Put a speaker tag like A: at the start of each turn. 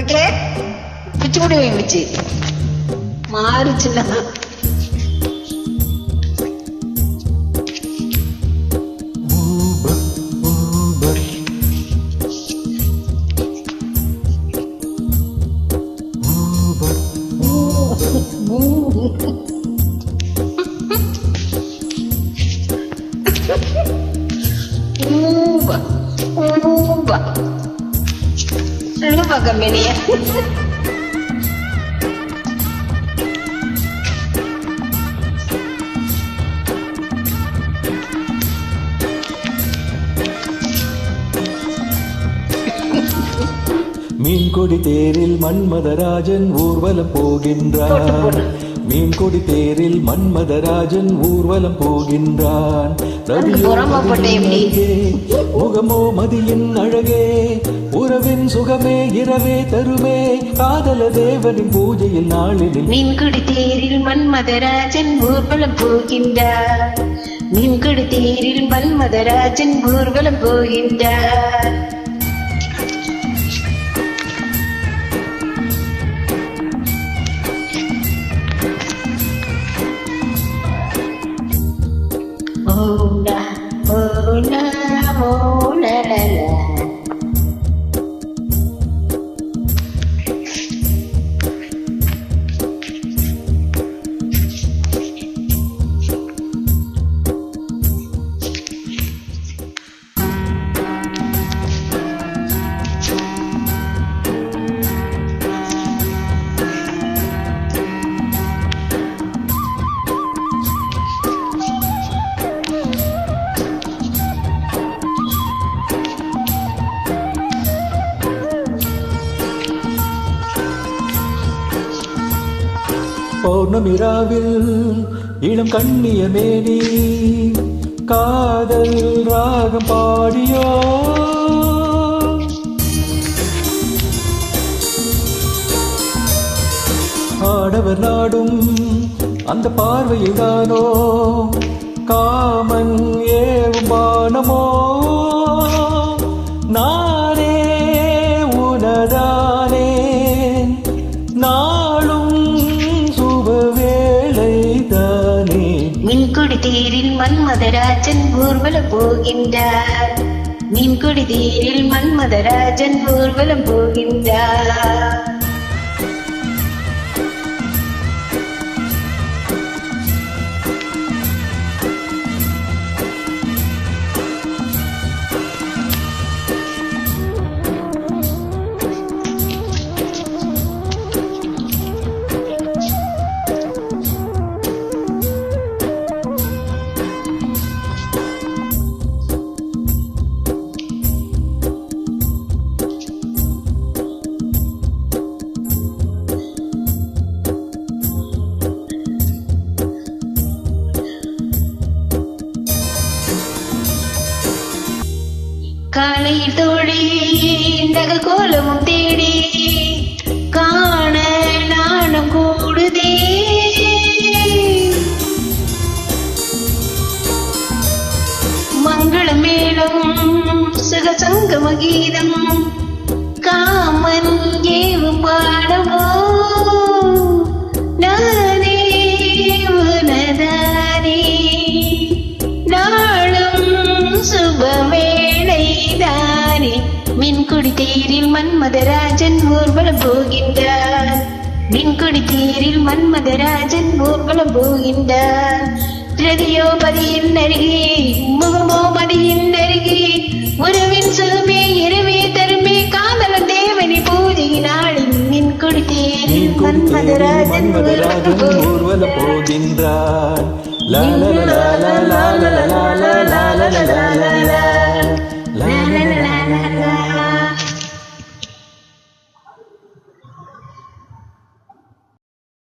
A: Okay? പിച്ചുകൂടി
B: പോയി വെച്ച് മാറിച്ചില്ല
A: Uba, uba. welcome, Minnie.
B: மீன்கொடி தேரில் மன்மதராஜன் ஊர்வலம் போகின்றான். மீன்கொடி தேரில் மன்மதராஜன் ஊர்வலம் போகின்றான். முகமோ மதியின் அழகே உறவின் சுகமே இரவே தருமே. காதல தேவனின் பூஜையில் நாளினில்
A: மீன்குடி தேரில் மன்மதராஜன் ஊர்வலம் போகின்றார். மீன்குடி தேரில் மன்மதராஜன் ஊர்வலம் போகின்றார். Oh, na, oh, na, oh, Ola Ola ஓலலலா
B: பௌர்ணமிராவில் இளம் கண்ணிய மேனி காதல் ராகம் பாடியோ. ஆடவர் நாடும் அந்த பார்வையில் தானோ காமன் ஏவும் பானமோ
A: மன்மதராஜன் ஊர்வலம் போகின்றார். மீன்குடி தீரில் மன்மதராஜன் ஊர்வலம் போகின்றார். காலையில் தோழி நக கோலமும் தேடி காண நாணம் கூடுதே. மங்கள மேளம் சுகசங்கம கீதம் காமன் ஏவும் பாடமோ மன்மதராஜன் ஊர்வலம் போகின்றார் மின்கொடித்தீரில் மன்மதராஜன் ஊர்வலம் போகின்றார் திரதியோபதியின் அருகே முகமோபதியின் அருகே உறவின் சுகமே இரவே தருமே காதல தேவனி பூஜையினாளின்
B: மின்கொடித்தேரில்
A: மன்மதராஜன் ஊர்வலம்
B: போகின்றார் லால லால லால லால லால லால